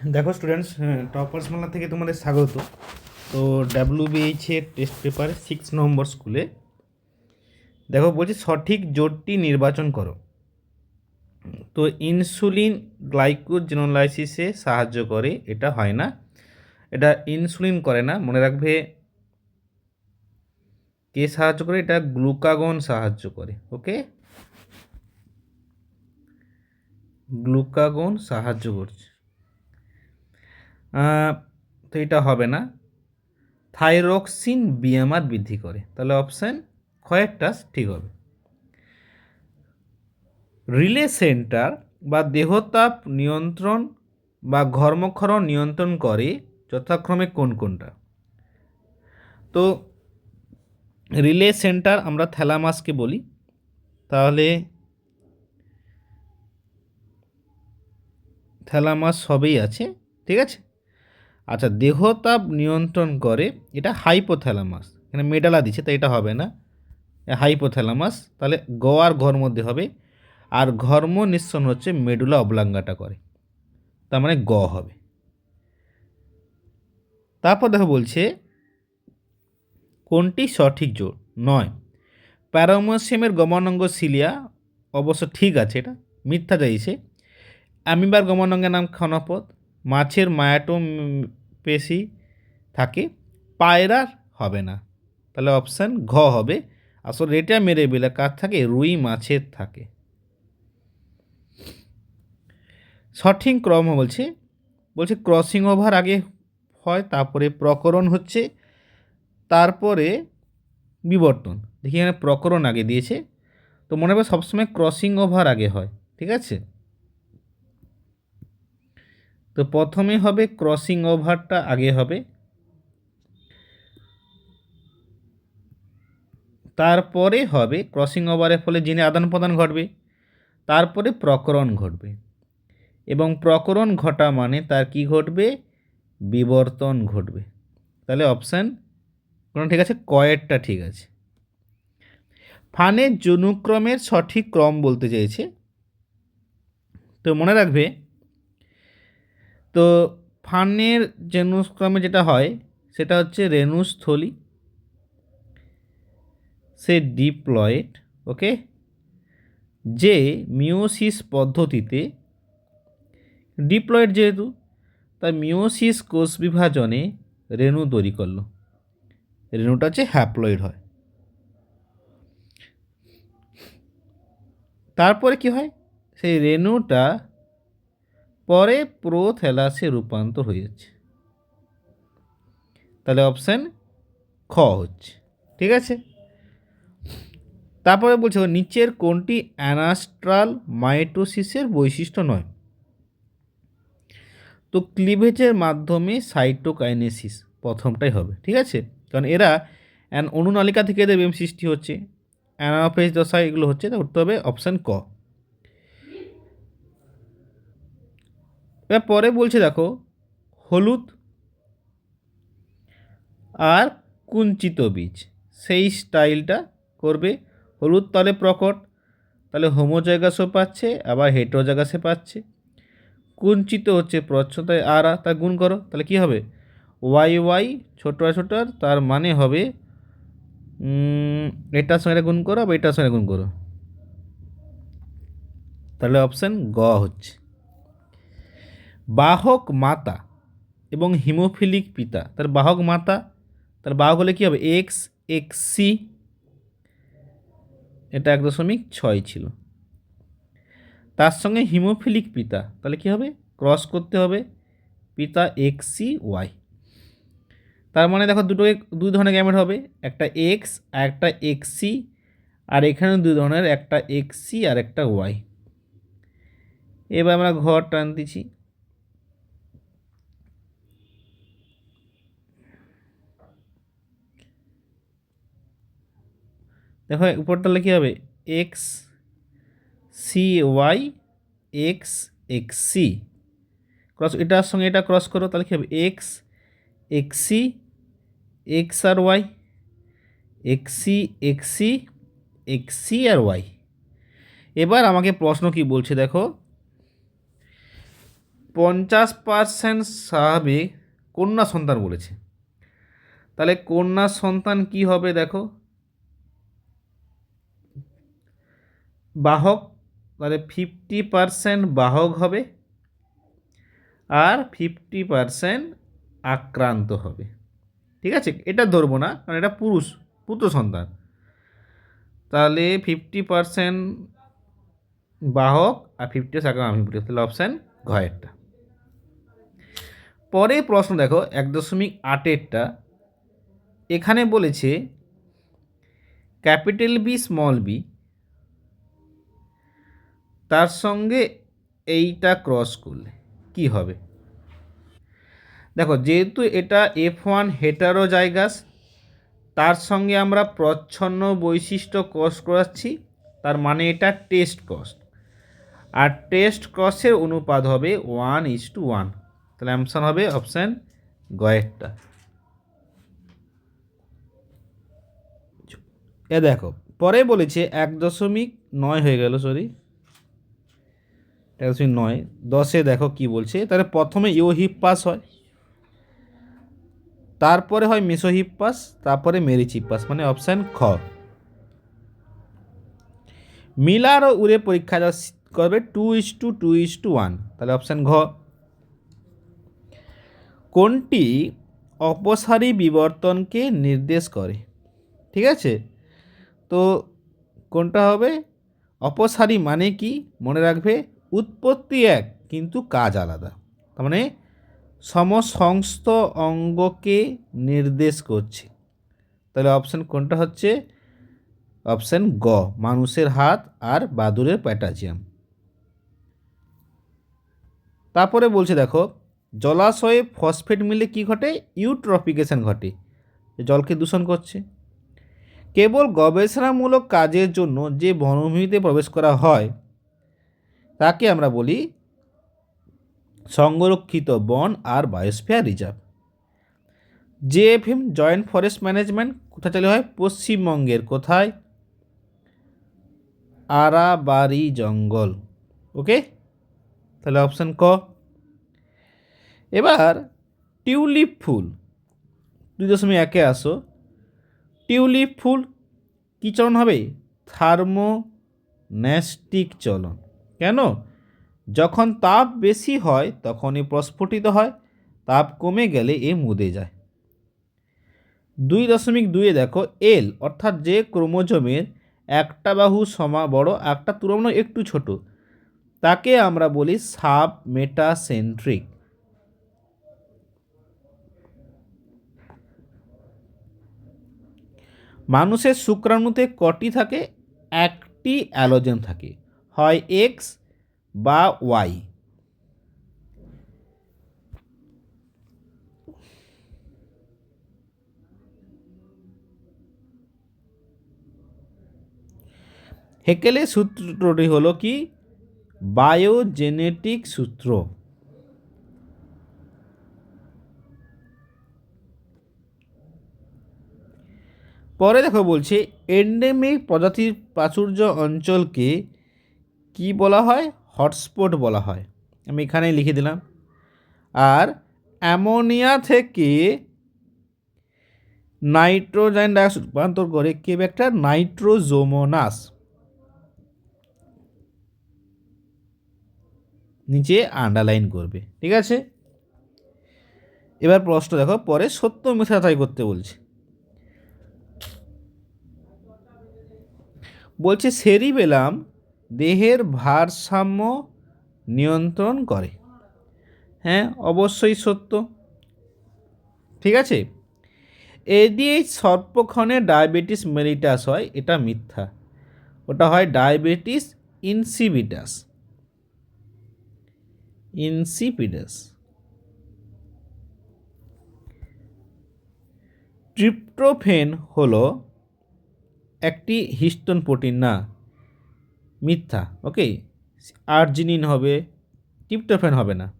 দেখো students toppers মেলা থেকে তোমাদের স্বাগত। তো ডাব্লিউবিএইচ এর টেস্ট পেপার সিক্স নম্বর স্কুলে দেখো, বলছি সঠিক জোটটি নির্বাচন করো। তো ইনসুলিন গ্লাইকোজেনোলাইসিসে সাহায্য করে, এটা হয় না। এটা ইনসুলিন করে না, মনে রাখবে। কে সাহায্য করে? এটা গ্লুকাগন সাহায্য করে ওকে গ্লুকাগন সাহায্য করছে। তো এটা হবে না। থাইরক্সিন বিএমআর বৃদ্ধি করে। তাহলে অপশান কয়েকটা ঠিক হবে। রিলে সেন্টার বা দেহতাপ নিয়ন্ত্রণ বা ঘর্মক্ষরণ নিয়ন্ত্রণ করে যথাক্রমে কোন কোনটা? তো রিলে সেন্টার আমরা থ্যালামাসকে বলি। তাহলে থ্যালামাস সবেই আছে, ঠিক আছে? আচ্ছা দেহতাপ নিয়ন্ত্রণ করে, এটা হাইপোথ্যালামাস এখানে মেডালা দিচ্ছে, তাই এটা হবে না। হাইপোথ্যালামাস তাহলে গ আর ঘর মধ্যে হবে, আর ঘর্ম নিঃসরণ হচ্ছে মেডুলা অবলাঙ্গাটা করে। তার মানে গ হবে। তারপর দেখো বলছে, কোনটি সঠিক জোর? নয়। প্যারামোসিয়ামের গমনাঙ্গ সিলিয়া অবশ্য ঠিক আছে এটা, মিথ্যা চাইছে। অ্যামিবার গমনাঙ্গের নাম ক্ষণপদ মাছের মায়াটোম পেশি থাকে পায়রার হবে না। তাহলে অপশান ঘ হবে। আসলে রেটা মেরে বেলা কার থাকে? রুই মাছের থাকে। সঠিক ক্রম বলছে। বলছে ক্রসিং ওভার আগে হয়, তারপরে প্রকরণ হচ্ছে, তারপরে বিবর্তন। দেখি এখানে প্রকরণ আগে দিয়েছে। তো মনে হবে সবসময় ক্রসিং ওভার আগে হয়, ঠিক আছে? তো প্রথমে হবে ক্রসিং ওভারটা আগে হবে। তারপরে হবে ক্রসিং ওভারের ফলে যিনি আদান প্রদান ঘটবে, তারপরে প্রকরণ ঘটবে। এবং প্রকরণ ঘটা মানে তার কি ঘটবে? বিবর্তন ঘটবে। তাহলে অপশান কোনো ঠিক আছে? কয়েরটা ঠিক আছে। ফানের জনুক্রমের সঠিক ক্রম বলতে চাইছে। তো মনে রাখবে তো ফানের জেনুক্রমে যেটা হয়, সেটা হচ্ছে রেণুস্থলী, সে ডিপ্লয়েড, ওকে? যে মিওসিস পদ্ধতিতে, ডিপ্লয়েড যেহেতু, তাই মিওসিস কোষ বিভাজনে রেণু তৈরি করল। রেণুটা হচ্ছে হ্যাপ্লয়েড হয়। তারপরে কি হয়? সেই রেণুটা পরে প্রোথ্যালাসে রূপান্তর হয়ে যাচ্ছে তাহলে অপশান খ হচ্ছে, ঠিক আছে? তারপরে বলছে, নিচের কোনটি অ্যানাস্ট্রাল মাইটোসিসের বৈশিষ্ট্য নয়? তো ক্লিভেজের মাধ্যমে সাইটোকাইনেসিস প্রথমটাই হবে, ঠিক আছে? কারণ এরা অ্যান অনুনালিকা থেকে এদের বেম সৃষ্টি হচ্ছে, অ্যানাফেজ দশা এগুলো হচ্ছে উঠতে হবে অপশান ক। এবার পরে বলছে, দেখো, হলুদ আর কুঞ্চিত বীজ, সেই স্টাইলটা করবে। হলুদ তাহলে প্রকট, তাহলে হোমোজাইগাসও পাচ্ছে, আবার হেটোজাগাসে পাচ্ছে। কুঞ্চিত হচ্ছে প্রচ্ছতায় আর তা গুণ করো, তাহলে কি হবে? ওয়াই ওয়াই ছোটো ছোটো, তার মানে হবে এটার সঙ্গে গুণ করো, আবার এটার সঙ্গে গুণ করো। তাহলে অপশান গ হচ্ছে। বাহক মাতা এবং হিমোফিলিক পিতা। তার বাহক মাতা, তার বাহক হলে কী হবে? এক্স এক্স সি এটা এক দশমিক ছয় ছিল। তার সঙ্গে হিমোফিলিক পিতা, তাহলে কী হবে? ক্রস করতে হবে পিতা এক্স সি ওয়াই তার মানে দেখো দুটো দুই ধরনের গ্যামেট হবে। একটা এক্স আর একটা এক্স সি আর এখানে দুই ধরনের, একটা এক্স সি আর একটা ওয়াই এবার আমরা ঘর টান টানতেছি দেখো উপরটালে কী হবে? X C Y X X C cross এটার সঙ্গে এটা ক্রস করো, তাহলে কী হবে? এক্স এক্স সি এক্স আর Y X C X C X C আর ওয়াই এবার আমাকে প্রশ্ন কি বলছে, দেখো? পঞ্চাশ পার্সেন্ট স্বাভাবিক কন্যা সন্তান বলেছে। তাহলে কন্যা সন্তান কি হবে, দেখো? বাহক, তাহলে ফিফটি পার্সেন্ট বাহক হবে আর ফিফটি পার্সেন্ট আক্রান্ত হবে। ঠিক আছে? এটা ধরবো না, কারণ এটা পুরুষ, পুত্র সন্তান। তাহলে ফিফটি পার্সেন্ট বাহক আর ফিফটি আক্রান্ত, আমি বলি, তাহলে অপশান ঘয়েরটা পরে প্রশ্ন দেখো, এক দশমিক আটেরটা এখানে বলেছে, ক্যাপিটাল বি স্মল বি তার সঙ্গে এইটা ক্রস করলে, কি হবে? দেখো, যেহেতু এটা এফ ওয়ান হেটারো জায়গাস তার সঙ্গে আমরা প্রচ্ছন্ন বৈশিষ্ট্য ক্রস করাচ্ছি, তার মানে এটা টেস্ট ক্রস আর টেস্ট ক্রসের অনুপাত হবে ওয়ান ইস টু ওয়ান তাহলে অ্যামসান হবে অপশান গয়েরটা। এ দেখো, পরে বলেছে এক দশমিক নয় হয়ে গেল সরি দশমিক নয়। দশে দেখো কি বলছে, তাহলে প্রথমে ইও হিপ পাস হয়, তারপরে হয় মেসো হিপ পাস, তারপরে মেরি চিপ পাস মানে অপশান খ। মিলার ও উড়ে পরীক্ষা যা করবে two is to two is to one, তাহলে অপশান ঘ। কোনটি অপসারী বিবর্তনকে নির্দেশ করে, ঠিক আছে? তো কোনটা হবে? অপসারী মানে কি? মনে রাখবে উৎপত্তি এক, কিন্তু কাজ আলাদা। তার মানে সমসংস্থ অঙ্গকে নির্দেশ করছে। তাহলে অপশান কোনটা হচ্ছে? অপশান গ, মানুষের হাত আর বাদুরের প্যাটাজিয়াম তারপরে বলছে দেখো, জলাশয়ে ফসফেট মিলে কি ঘটে? ইউট্রফিকেশন ঘটে। জলকে দূষণ করছে। কেবল গবেষণামূলক কাজের জন্য যে বনভূমিতে প্রবেশ করা হয় তাকে আমরা বলি সংরক্ষিত বন আর biosphere reserve. JFM joint forest management কোথায় চালু হয়? পশ্চিমবঙ্গের কোথায়? আরাবারি জঙ্গল। ওকে? তাহলে অপশান ক। এবার টিউলিপ ফুল। দুই দশমিক একে আসো। টিউলিপ ফুল কী চলন হবে? থার্মো ন্যাস্টিক চলন। কেন? যখন তাপ বেশি হয় তখন এ প্রস্ফুটিত হয়, তাপ কমে গেলে এ মুদে যায়। দুই দশমিক দুইয়ে দেখো এল অর্থাৎ যে ক্রোমোজোমের একটা বাহু সমা বড়, একটা তুলনায় একটু ছোট, তাকে আমরা বলি সাব মেটাসেন্ট্রিক মানুষের শুক্রাণুতে কটি থাকে? একটি অ্যালোজেন থাকে। হয় এক্স বা ওয়াই হেকেলের সূত্রটি হলো কি? বায়োজেনেটিক সূত্র। পরে দেখো বলছে এন্ডেমিক প্রজাতির প্রাচুর্য অঞ্চলকে কি বলা হয়? হটস্পট বলা হয়। আমি এখানে লিখে দিলাম। আর অ্যামোনিয়া থেকে নাইট্রোজেন ডাইঅক্সাইড রূপান্তর করে কে একটা নাইট্রোজোমোনাস। নিচে আন্ডারলাইন করবে। ঠিক আছে? এবার প্রশ্ন দেখো, পরে সত্য মিথ্যা তাই করতে বলছে। বলছে, সেরিবেলাম দেহের ভারসাম্য নিয়ন্ত্রণ করে। হ্যাঁ অবশ্যই সত্য। ঠিক আছে? এডিএইচ সর্পক্ষণে ডায়াবেটিস মেলিটাস হয়, এটা মিথ্যা। ওটা হয় ডায়াবেটিস ইনসিবিটাস ইনসিপিডাস ট্রিপ্টোফেন হলো একটি হিস্টোন প্রোটিন, না মিথ্যা ওকে আর্জিনিন হবে ট্রিপ্টোফেন হবে না।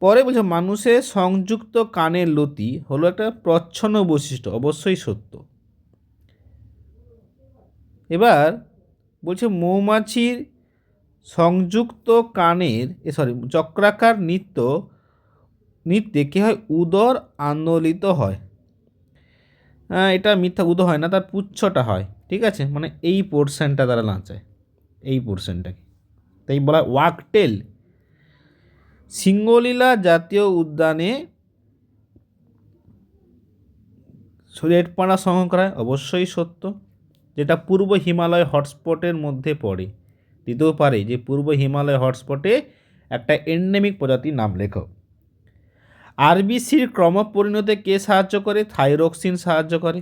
পরে বলছে মানুষের সংযুক্ত কানের লতি হলো একটা প্রচ্ছন্ন বৈশিষ্ট্য অবশ্যই সত্য। এবার বলছে মৌমাছির সংযুক্ত কানের এ সরি চক্রাকার নৃত্য নৃত্যে কী হয়? উদর আন্দোলিত হ্যাঁ, এটা মিথ্যা উদর হয় না, তার পুচ্ছটা হয়, ঠিক আছে? মানে এই পোর্শনটা তারা নাচায় এই পোর্শনটাকে তাই বলা হয় ওয়াকটেল। সিঙ্গলীলা জাতীয় উদ্যানে রেটপাড়া সংগ্রহ করা অবশ্যই সত্য। যেটা পূর্ব হিমালয় হটস্পটের মধ্যে পড়ে। দিতেও পারে, যে পূর্ব হিমালয় হটস্পটে একটা এন্ডেমিক প্রজাতির নাম লেখো আরবিসির ক্রমপরিণতে কে সাহায্য করে? থাইরক্সিন সাহায্য করে।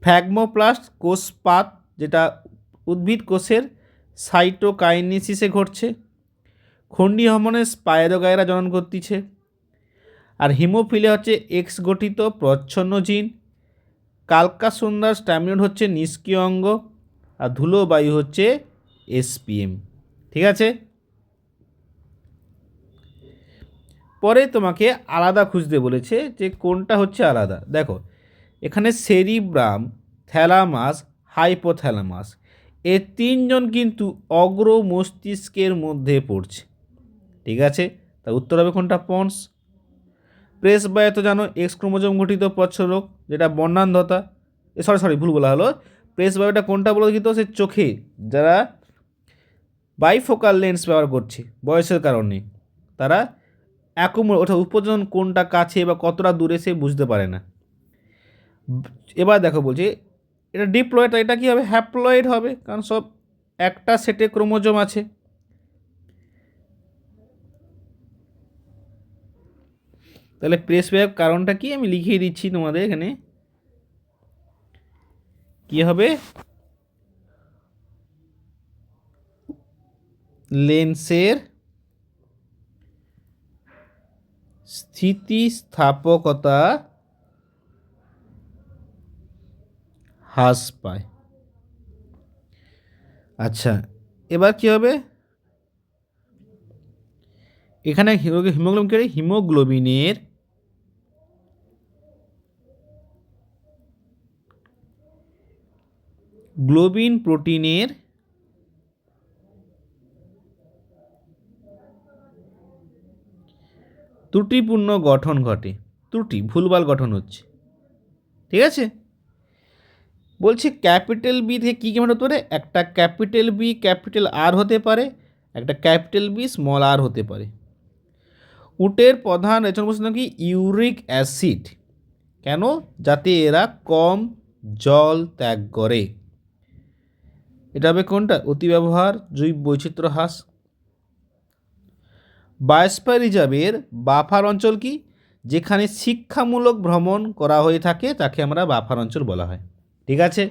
ফ্র্যাগমোপ্লাস্ট কোষপাত, যেটা উদ্ভিদ কোষের সাইটোকাইনেসিসে ঘটছে। খন্ডি হরমোনের স্পাইরোগায়রা জনন করতেছে আর হিমোফিলিয়া হচ্ছে এক্স গঠিত প্রচ্ছন্ন জিন। কালকা সুন্দর স্ট্যামিনড হচ্ছে নিষ্ক্রিয় অঙ্গ। আর ধুলো বায়ু হচ্ছে এসপিএম। ঠিক আছে? পরে তোমাকে আলাদা খুঁজতে বলেছে যে কোনটা হচ্ছে আলাদা। দেখো, এখানে সেরিব্রাম, থ্যালামাস, হাইপোথ্যালামাস, এ তিনজন কিন্তু অগ্র মস্তিষ্কের মধ্যে পড়ছে। ঠিক আছে? তা উত্তর হবে কোনটা? পন্স প্রেস বায়ু তো জানো, এক্স ক্রোমোজোম গঠিত প্রচ্ছরোগ যেটা বর্ণান্ধতা। এ সরি সরি ভুল বলা হলো। প্রেস বায়োটা কোনটা বলে কিন্তু সে চোখে। যারা বাইফোকাল লেন্স ব্যবহার করছে, বয়সের কারণে, তারা অ্যাকুমো ওটা উপজন কোনটা কাছে বা কতটা দূরে সে বুঝতে পারে না। এবার দেখো বলছি, এটা ডিপ্লয়েড এটা কী হবে? হ্যাপ্লয়েড হবে, কারণ সব একটা সেটে ক্রোমোজোম আছে। তাহলে প্রেস ব্যাক কারণটা কি? আমি লিখিয়ে দিচ্ছি তোমাদের এখানে। কি হবে? লেন্সের স্থিতিস্থাপকতা হ্রাস পায়। আচ্ছা এবার কি হবে? এখানে হিমোগ্লোবিন কে হিমোগ্লোবিনের গ্লোবিন প্রোটিনের ত্রুটিপূর্ণ গঠন ঘটে। ত্রুটি, ভুলভাল গঠন হচ্ছে। ঠিক আছে? বলছি ক্যাপিটাল বি থেকে কী কী হতে পারে? একটা ক্যাপিটাল বি ক্যাপিটাল আর হতে পারে, একটা ক্যাপিটাল বি স্মল আর হতে পারে। উটের প্রধান রেচন বস্তু কি? Uric acid. কেন? যাতে এরা কম জল ত্যাগ করে। এটা হবে কোনটা? অতি ব্যবহার জৈব বৈচিত্র্য হ্রাস। বায়োস্ফিয়ার রিজার্ভের বাফার অঞ্চল কি? যেখানে শিক্ষামূলক ভ্রমণ করা হয়ে থাকে, তাকে আমরা বাফার অঞ্চল বলা হয়। ঠিক আছে?